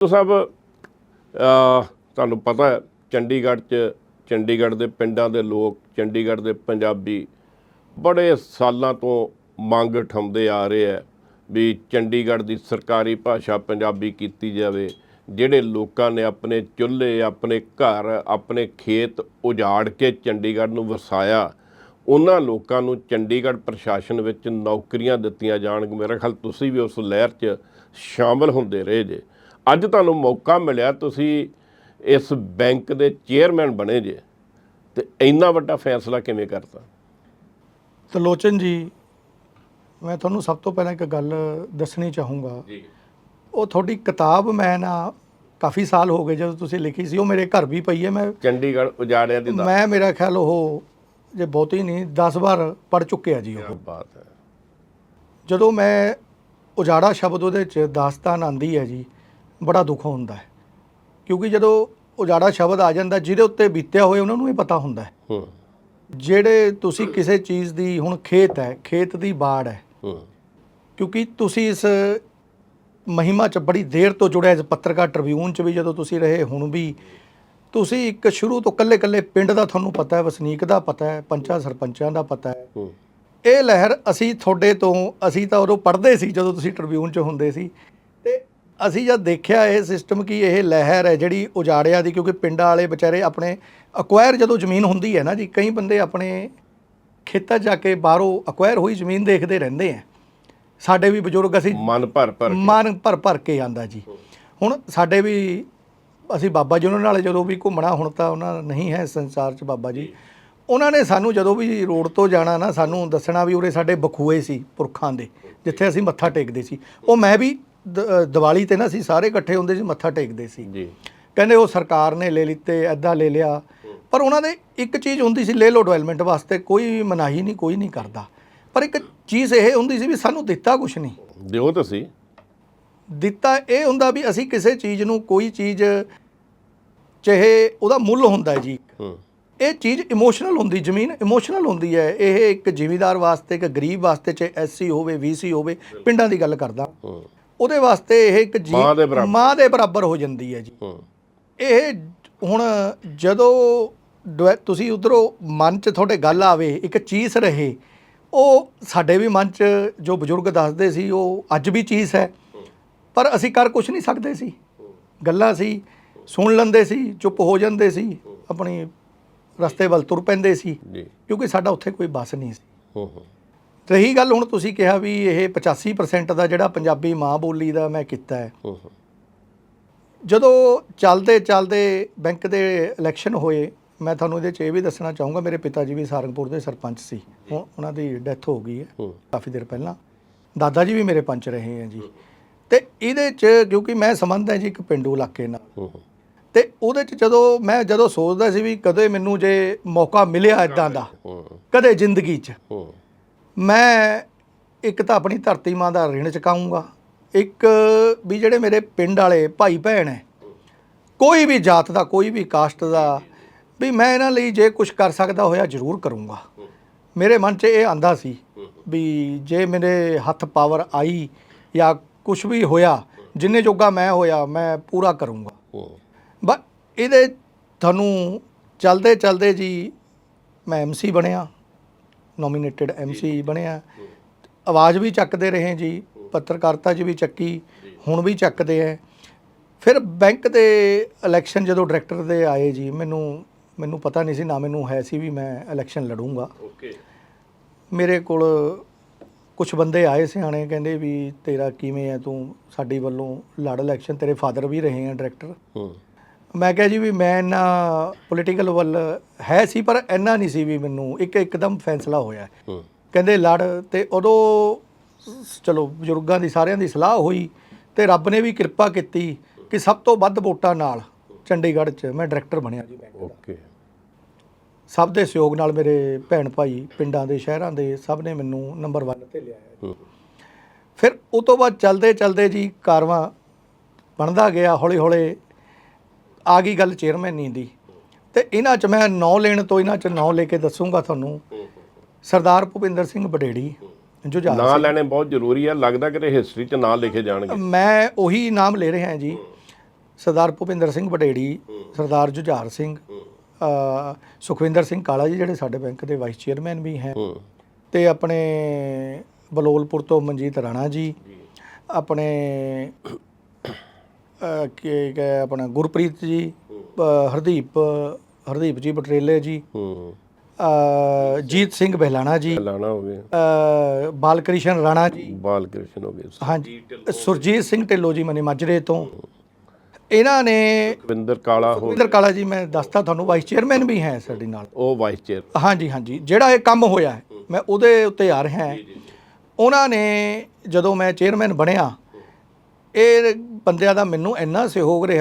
ਤੋ ਸਾਹਿਬ ਤੁਹਾਨੂੰ ਪਤਾ ਹੈ, ਚੰਡੀਗੜ੍ਹ 'ਚ, ਚੰਡੀਗੜ੍ਹ ਦੇ ਪਿੰਡਾਂ ਦੇ ਲੋਕ, ਚੰਡੀਗੜ੍ਹ ਦੇ ਪੰਜਾਬੀ ਬੜੇ ਸਾਲਾਂ ਤੋਂ ਮੰਗ ਉਠਾਉਂਦੇ ਆ ਰਹੇ ਆ ਵੀ ਚੰਡੀਗੜ੍ਹ ਦੀ ਸਰਕਾਰੀ ਭਾਸ਼ਾ ਪੰਜਾਬੀ ਕੀਤੀ ਜਾਵੇ, ਜਿਹੜੇ ਲੋਕਾਂ ਨੇ ਆਪਣੇ ਚੁੱਲ੍ਹੇ, ਆਪਣੇ ਘਰ, ਆਪਣੇ ਖੇਤ ਉਜਾੜ ਕੇ ਚੰਡੀਗੜ੍ਹ ਨੂੰ ਵਸਾਇਆ, ਉਹਨਾਂ ਲੋਕਾਂ ਨੂੰ ਚੰਡੀਗੜ੍ਹ ਪ੍ਰਸ਼ਾਸਨ ਵਿੱਚ ਨੌਕਰੀਆਂ ਦਿੱਤੀਆਂ ਜਾਣ ਮੇਰਾ ਖਿਆਲ ਤੁਸੀਂ ਵੀ ਉਸ ਲਹਿਰ 'ਚ ਸ਼ਾਮਲ ਹੁੰਦੇ ਰਹੇ ਜੇ। ਅੱਜ ਤੁਹਾਨੂੰ ਮੌਕਾ ਮਿਲਿਆ ਤੁਸੀਂ ਇਸ ਬੈਂਕ ਦੇ ਚੇਅਰਮੈਨ ਬਣੇ ਜੇ ਤੇ ਇੰਨਾ ਵੱਡਾ ਫੈਸਲਾ ਕਿਵੇਂ ਕਰਤਾ? ਤਲੋਚਨ ਜੀ ਮੈਂ ਤੁਹਾਨੂੰ ਸਭ ਤੋਂ ਪਹਿਲਾਂ ਇੱਕ ਗੱਲ ਦੱਸਣੀ ਚਾਹੂੰਗਾ। ਜੀ। ਉਹ ਤੁਹਾਡੀ ਕਿਤਾਬ ਮੈਂ ਨਾ ਕਾਫੀ ਸਾਲ ਹੋ ਗਏ ਜਦੋਂ ਤੁਸੀਂ ਲਿਖੀ ਸੀ ਉਹ ਮੇਰੇ ਘਰ ਵੀ ਪਈ ਹੈ ਮੈਂ ਚੰਡੀਗੜ੍ਹ ਉਜਾੜਿਆ ਦੀ ਮੈਂ ਮੇਰਾ ਖਿਆਲ ਉਹ ਜੇ ਬਹੁਤੀ ਨਹੀਂ 10 ਵਾਰ ਪੜ ਚੁੱਕਿਆ ਜੀ ਉਹ। ਬਾਤ ਹੈ। ਜਦੋਂ ਮੈਂ ਉਜਾੜਾ ਸ਼ਬਦ ਉਹਦੇ ਚ ਦਾਸਤਾਨ ਆਂਦੀ ਹੈ ਜੀ ਬੜਾ ਦੁੱਖ ਹੁੰਦਾ ਹੈ। ਕਿਉਂਕਿ ਜਦੋਂ ਉਜਾੜਾ ਸ਼ਬਦ ਆ ਜਾਂਦਾ ਜਿਹਦੇ ਉੱਤੇ ਬੀਤਿਆ ਹੋਏ ਉਹਨਾਂ ਨੂੰ ਇਹ ਪਤਾ ਹੁੰਦਾ ਹੈ। ਹੂੰ। ਜਿਹੜੇ ਤੁਸੀਂ ਕਿਸੇ ਚੀਜ਼ ਦੀ ਹੁਣ ਖੇਤ ਹੈ ਖੇਤ ਦੀ ਬਾੜ ਹੈ। ਹੂੰ। ਕਿਉਂਕਿ ਤੁਸੀਂ ਇਸ ਮਹਿਮਾ ਚ ਬੜੀ ਦੇਰ ਤੋਂ ਜੁੜਿਆ ਇਸ ਪੱਤਰਕਾਰ ਟ੍ਰਿਬਿਊਨ ਚ ਵੀ ਜਦੋਂ ਤੁਸੀਂ ਰਹੇ ਹੁਣ ਵੀ। ਤੁਸੀਂ ਇੱਕ ਸ਼ੁਰੂ ਤੋਂ ਕੱਲੇ ਕੱਲੇ ਪਿੰਡ ਦਾ ਤੁਹਾਨੂੰ ਪਤਾ ਹੈ ਵਸਨੀਕ ਦਾ ਪਤਾ ਹੈ ਪੰਚਾਂ ਸਰਪੰਚਾਂ ਦਾ ਪਤਾ ਹੈ। ਹੂੰ। ਇਹ ਲਹਿਰ ਅਸੀਂ ਤੁਹਾਡੇ ਤੋਂ ਅਸੀਂ ਤਾਂ ਉਦੋਂ ਪੜ੍ਹਦੇ ਸੀ ਜਦੋਂ ਤੁਸੀਂ ਟ੍ਰਿਬਿਊਨ 'ਚ ਹੁੰਦੇ ਸੀ। ਅਸੀਂ ਜਦ ਦੇਖਿਆ ਇਹ ਸਿਸਟਮ ਕਿ ਇਹ ਲਹਿਰ ਹੈ ਜਿਹੜੀ ਉਜਾੜਿਆ ਦੀ ਕਿਉਂਕਿ ਪਿੰਡਾਂ ਵਾਲੇ ਵਿਚਾਰੇ ਆਪਣੇ ਅਕਵਾਇਰ ਜਦੋਂ ਜ਼ਮੀਨ ਹੁੰਦੀ ਹੈ ਨਾ ਜੀ ਕਈ ਬੰਦੇ ਆਪਣੇ ਖੇਤਾਂ ਜਾ ਕੇ ਬਾਹਰੋਂ ਅਕਵਾਇਰ ਹੋਈ ਜ਼ਮੀਨ ਦੇਖਦੇ ਰਹਿੰਦੇ ਆ। ਸਾਡੇ ਵੀ ਬਜ਼ੁਰਗ ਅਸੀਂ ਮਨ ਭਰ ਭਰ। ਮਨ ਭਰ ਭਰ ਕੇ ਆਂਦਾ ਜੀ। ਹੁਣ ਸਾਡੇ ਵੀ ਅਸੀਂ ਬਾਬਾ ਜੀ ਉਹਨਾਂ ਨਾਲ ਜਦੋਂ ਵੀ ਘੁੰਮਣਾ ਹੁਣ ਤਾਂ ਉਹਨਾਂ ਨਹੀਂ ਹੈ ਸੰਸਾਰ 'ਚ ਬਾਬਾ ਜੀ। ਉਹਨਾਂ ਨੇ ਸਾਨੂੰ ਜਦੋਂ ਵੀ ਰੋਡ ਤੋਂ ਜਾਣਾ ਨਾ ਸਾਨੂੰ ਦੱਸਣਾ ਵੀ ਉਰੇ ਸਾਡੇ ਬਖੂਏ ਸੀ ਪੁਰਖਾਂ ਦੇ ਜਿੱਥੇ ਅਸੀਂ ਮੱਥਾ ਟੇਕਦੇ ਸੀ। ਉਹ ਮੈਂ ਵੀ ਦੀਵਾਲੀ ਤੇ ਨਾ ਅਸੀਂ ਸਾਰੇ ਇਕੱਠੇ ਹੁੰਦੇ ਸੀ ਮੱਥਾ ਟੇਕਦੇ ਸੀ। ਜੀ। ਕਹਿੰਦੇ ਉਹ ਸਰਕਾਰ ਨੇ ਲੈ ਲਿੱਤੇ ਐਦਾਂ ਲੈ ਲਿਆ। ਪਰ ਉਹਨਾਂ ਦੇ ਇੱਕ ਚੀਜ਼ ਹੁੰਦੀ ਸੀ ਲੈ ਲਓ ਡਿਵੈਲਪਮੈਂਟ ਵਾਸਤੇ ਕੋਈ ਮਨਾਹੀ ਨਹੀਂ ਕੋਈ ਨਹੀਂ ਕਰਦਾ। ਪਰ ਇੱਕ ਚੀਜ਼ ਇਹ ਹੁੰਦੀ ਸੀ ਵੀ ਸਾਨੂੰ ਦਿੱਤਾ ਕੁਝ ਨਹੀਂ। ਦਿਓ ਤੁਸੀਂ ਦਿੱਤਾ ਇਹ ਹੁੰਦਾ ਵੀ ਅਸੀਂ ਕਿਸੇ ਚੀਜ਼ ਨੂੰ ਕੋਈ ਚੀਜ਼ ਚਾਹੇ ਉਹਦਾ ਮੁੱਲ ਹੁੰਦਾ ਜੀ। ਇਹ ਚੀਜ਼ ਇਮੋਸ਼ਨਲ ਹੁੰਦੀ ਜ਼ਮੀਨ ਇਮੋਸ਼ਨਲ ਹੁੰਦੀ ਹੈ। ਇਹ ਇੱਕ ਜ਼ਿਮੀਦਾਰ ਵਾਸਤੇ ਇੱਕ ਗਰੀਬ ਵਾਸਤੇ ਚਾਹੇ ਐਸਸੀ ਹੋਵੇ ਵੀਸੀ ਹੋਵੇ ਪਿੰਡਾਂ ਦੀ ਗੱਲ ਕਰਦਾ। ਉਹਦੇ ਵਾਸਤੇ ਇਹ ਇੱਕ ਜੀ ਮਾਂ ਦੇ ਬਰਾਬਰ। ਮਾਂ ਦੇ ਬਰਾਬਰ ਹੋ ਜਾਂਦੀ ਹੈ ਜੀ। ਹੂੰ। ਇਹ ਹੁਣ ਜਦੋਂ ਡਿਵੈ- ਤੁਸੀਂ ਉਧਰੋਂ ਮਨ 'ਚ ਤੁਹਾਡੇ ਗੱਲ ਆਵੇ ਇੱਕ ਚੀਜ਼ ਰਹੇ ਉਹ ਸਾਡੇ ਵੀ ਮਨ 'ਚ ਜੋ ਬਜ਼ੁਰਗ ਦੱਸਦੇ ਸੀ ਉਹ ਅੱਜ ਵੀ ਚੀਜ਼ ਹੈ। ਪਰ ਅਸੀਂ ਕਰ ਕੁਝ ਨਹੀਂ ਸਕਦੇ ਸੀ। ਗੱਲਾਂ ਸੀ ਸੁਣ ਲੈਂਦੇ ਸੀ ਚੁੱਪ ਹੋ ਜਾਂਦੇ ਸੀ ਆਪਣੀ ਰਸਤੇ ਵੱਲ ਤੁਰ ਪੈਂਦੇ ਸੀ। ਜੀ। ਕਿਉਂਕਿ ਸਾਡਾ ਉੱਥੇ ਕੋਈ ਬੱਸ ਨਹੀਂ ਸੀ। ਹੂੰ ਹੂੰ। ਰਹੀ ਗੱਲ ਹੁਣ ਤੁਸੀਂ ਕਿਹਾ ਵੀ ਇਹ 85% ਦਾ ਜਿਹੜਾ ਪੰਜਾਬੀ ਮਾਂ ਬੋਲੀ ਦਾ ਮੈਂ ਕੀਤਾ ਹੈ। ਜਦੋਂ ਚੱਲਦੇ ਚੱਲਦੇ ਬੈਂਕ ਦੇ ਇਲੈਕਸ਼ਨ ਹੋਏ ਮੈਂ ਤੁਹਾਨੂੰ ਇਹਦੇ 'ਚ ਇਹ ਵੀ ਦੱਸਣਾ ਚਾਹੂੰਗਾ ਮੇਰੇ ਪਿਤਾ ਜੀ ਵੀ ਸਾਰੰਗਪੁਰ ਦੇ ਸਰਪੰਚ ਸੀ। ਹੁਣ ਉਹਨਾਂ ਦੀ ਡੈਥ ਹੋ ਗਈ ਹੈ। ਕਾਫੀ ਦੇਰ ਪਹਿਲਾਂ। ਦਾਦਾ ਜੀ ਵੀ ਮੇਰੇ ਪੰਚ ਰਹੇ ਹੈ ਜੀ। ਤੇ ਇਹਦੇ 'ਚ ਕਿਉਂਕਿ ਮੈਂ ਸੰਬੰਧ ਹੈ ਜੀ ਇੱਕ ਪਿੰਡੂ ਇਲਾਕੇ ਨਾਲ। ਤੇ ਉਹਦੇ 'ਚ ਜਦੋਂ ਮੈਂ ਜਦੋਂ ਸੋਚਦਾ ਸੀ ਵੀ ਕਦੇ ਮੈਨੂੰ ਜੇ ਮੌਕਾ ਮਿਲਿਆ ਇਦਾਂ ਦਾ ਕਦੇ ਜ਼ਿੰਦਗੀ 'ਚ। ਮੈਂ ਇੱਕ ਤਾਂ ਆਪਣੀ ਧਰਤੀ ਮਾਂ ਦਾ ਰਿਣ ਚੁਕਾਊਂਗਾ ਇੱਕ ਵੀ ਜਿਹੜੇ ਮੇਰੇ ਪਿੰਡ ਵਾਲੇ ਭਾਈ ਭੈਣ ਹੈ ਕੋਈ ਵੀ ਜਾਤ ਦਾ ਕੋਈ ਵੀ ਕਾਸਟ ਦਾ ਵੀ ਮੈਂ ਇਹਨਾਂ ਲਈ ਜੇ ਕੁਝ ਕਰ ਸਕਦਾ ਹੋਇਆ ਜ਼ਰੂਰ ਕਰੂੰਗਾ। ਮੇਰੇ ਮਨ 'ਚ ਇਹ ਆਂਦਾ ਸੀ ਵੀ ਜੇ ਮੇਰੇ ਹੱਥ ਪਾਵਰ ਆਈ ਜਾਂ ਕੁਝ ਵੀ ਹੋਇਆ ਜਿੰਨੇ ਜੋਗਾ ਮੈਂ ਹੋਇਆ ਮੈਂ ਪੂਰਾ ਕਰੂੰਗਾ। ਬਸ ਇਹਦੇ ਤੁਹਾਨੂੰ ਚਲਦੇ ਚਲਦੇ ਜੀ ਮੈਂ ਐਮਸੀ ਬਣਿਆ। ਨੋਮੀਨੇਟਡ ਐਮਸੀ ਬਣਿਆ। ਆਵਾਜ਼ ਵੀ ਚੱਕਦੇ ਰਹੇ ਜੀ ਪੱਤਰਕਾਰਤਾ 'ਚ ਵੀ ਚੱਕੀ ਹੁਣ ਵੀ ਚੱਕਦੇ ਐ। ਫਿਰ ਬੈਂਕ ਦੇ ਇਲੈਕਸ਼ਨ ਜਦੋਂ ਡਾਇਰੈਕਟਰ ਦੇ ਆਏ ਜੀ ਮੈਨੂੰ ਮੈਨੂੰ ਪਤਾ ਨਹੀਂ ਸੀ ਨਾ ਮੈਨੂੰ ਹੈ ਸੀ ਵੀ ਮੈਂ ਇਲੈਕਸ਼ਨ ਲੜੂੰਗਾ। ਓਕੇ ਮੇਰੇ ਕੋਲ ਕੁਝ ਬੰਦੇ ਆਏ ਸਿਆਣੇ ਕਹਿੰਦੇ ਵੀ ਤੇਰਾ ਕਿਵੇਂ ਹੈ ਤੂੰ ਸਾਡੀ ਵੱਲੋਂ ਲੜ ਇਲੈਕਸ਼ਨ ਤੇਰੇ ਫਾਦਰ ਵੀ ਰਹੇ ਆ ਡਾਇਰੈਕਟਰ ਹੂੰ। ਮੈਂ ਕਿਹਾ ਜੀ ਵੀ ਮੈਂ ਇੰਨਾ ਪੋਲੀਟੀਕਲ ਵੱਲ ਹੈ ਸੀ ਪਰ ਇੰਨਾ ਨਹੀਂ ਸੀ ਵੀ ਮੈਨੂੰ ਇੱਕ ਇੱਕਦਮ ਫੈਸਲਾ ਹੋਇਆ। ਕਹਿੰਦੇ ਲੜ ਤੇ ਉਦੋਂ ਚਲੋ ਬਜ਼ੁਰਗਾਂ ਦੀ ਸਾਰਿਆਂ ਦੀ ਸਲਾਹ ਹੋਈ ਤੇ ਰੱਬ ਨੇ ਵੀ ਕਿਰਪਾ ਕੀਤੀ ਕਿ ਸਭ ਤੋਂ ਵੱਧ ਵੋਟਾਂ ਨਾਲ ਚੰਡੀਗੜ੍ਹ 'ਚ ਮੈਂ ਡਾਇਰੈਕਟਰ ਬਣਿਆ ਜੀ। ਓਕੇ ਸਭ ਦੇ ਸਹਿਯੋਗ ਨਾਲ ਮੇਰੇ ਭੈਣ ਭਾਈ ਪਿੰਡਾਂ ਦੇ ਸ਼ਹਿਰਾਂ ਦੇ ਸਭ ਨੇ ਮੈਨੂੰ ਨੰਬਰ 1 ਤੇ ਲਿਆ ਫਿਰ ਉਸ ਤੋਂ ਬਾਅਦ ਚਲਦੇ ਚਲਦੇ ਜੀ ਕਾਰਵਾਂ ਬਣਦਾ ਗਿਆ ਹੌਲੀ ਹੌਲੀ ਆ ਗਈ ਗੱਲ ਚੇਅਰਮੈਨੀ ਦੀ। ਤੇ ਇਹਨਾਂ 'ਚ ਮੈਂ ਨਾਂ ਲੈਣ ਤੋਂ ਇਹਨਾਂ 'ਚ ਨਾਂ ਲੈ ਕੇ ਦੱਸੂਗਾ ਤੁਹਾਨੂੰ। ਸਰਦਾਰ ਭੁਪਿੰਦਰ ਸਿੰਘ ਬਡੇੜੀ ਜੁਝਾਰ ਨਾਂ ਲੈਣੇ ਬਹੁਤ ਜ਼ਰੂਰੀ ਹੈ ਲੱਗਦਾ ਕਿ ਹਿਸਟਰੀ 'ਚ ਨਾਂ ਲਿਖੇ ਜਾਣਗੇ। ਮੈਂ ਉਹੀ ਨਾਮ ਲੈ ਰਿਹਾ ਜੀ। ਸਰਦਾਰ ਭੁਪਿੰਦਰ ਸਿੰਘ ਵਡੇੜੀ ਸਰਦਾਰ ਜੁਝਾਰ ਸਿੰਘ ਅ, ਸੁਖਵਿੰਦਰ ਸਿੰਘ ਕਾਲਾ ਜੀ ਜਿਹੜੇ ਸਾਡੇ ਬੈਂਕ ਦੇ ਵਾਈਸ ਚੇਅਰਮੈਨ ਵੀ ਹੈ। ਹੂੰ। ਤੇ ਆਪਣੇ ਬਲੋਲਪੁਰ ਤੋਂ ਮਨਜੀਤ ਰਾਣਾ ਜੀ ਆਪਣੇ ਕੀ ਕੀ ਆਪਣਾ ਗੁਰਪ੍ਰੀਤ ਜੀ ਅ, ਹਰਦੀਪ ਹਰਦੀਪ ਜੀ ਬਟਰੇਲੇ ਜੀ ਹੂੰ ਅ, ਜੀਤ ਸਿੰਘ ਬਹਿਲਾਣਾ ਜੀ ਲਾਣਾ ਹੋ ਗਿਆ ਅ, ਬਾਲਕ੍ਰਿਸ਼ਨ ਰਾਣਾ ਜੀ। ਬਾਲ ਕ੍ਰਿਸ਼ਨ ਹੋ ਗਏ। ਹਾਂਜੀ ਸੁਰਜੀਤ ਸਿੰਘ ਢਿੱਲੋਂ ਜੀ ਮਨੇ ਮਾਜਰੇ ਤੋਂ। ਇਹਨਾਂ ਨੇ ਸੁਖਵਿੰਦਰ ਕਾਲਾ ਹੋ ਸੁਖਵਿੰਦਰ ਕਾਲਾ ਜੀ ਮੈਂ ਦੱਸਤਾ ਤੁਹਾਨੂੰ ਵਾਈਸ ਚੇਅਰਮੈਨ ਵੀ ਹੈ ਸਾਡੇ ਨਾਲ। ਉਹ ਵਾਈਸ ਚੇਅਰ ਹਾਂਜੀ ਹਾਂਜੀ ਜਿਹੜਾ ਇਹ ਕੰਮ ਹੋਇਆ ਹੈ ਮੈਂ ਉਹਦੇ ਉੱਤੇ ਆ ਰਿਹਾ ਹਾਂ। ਉਹਨਾਂ ਨੇ ਜਦੋਂ ਮੈਂ ਚੇਅਰਮੈਨ ਬਣਿਆ ਇਹ ਬੰਦਿਆਂ ਦਾ ਮੈਨੂੰ ਇੰਨਾ ਸਹਿਯੋਗ ਰਿਹਾ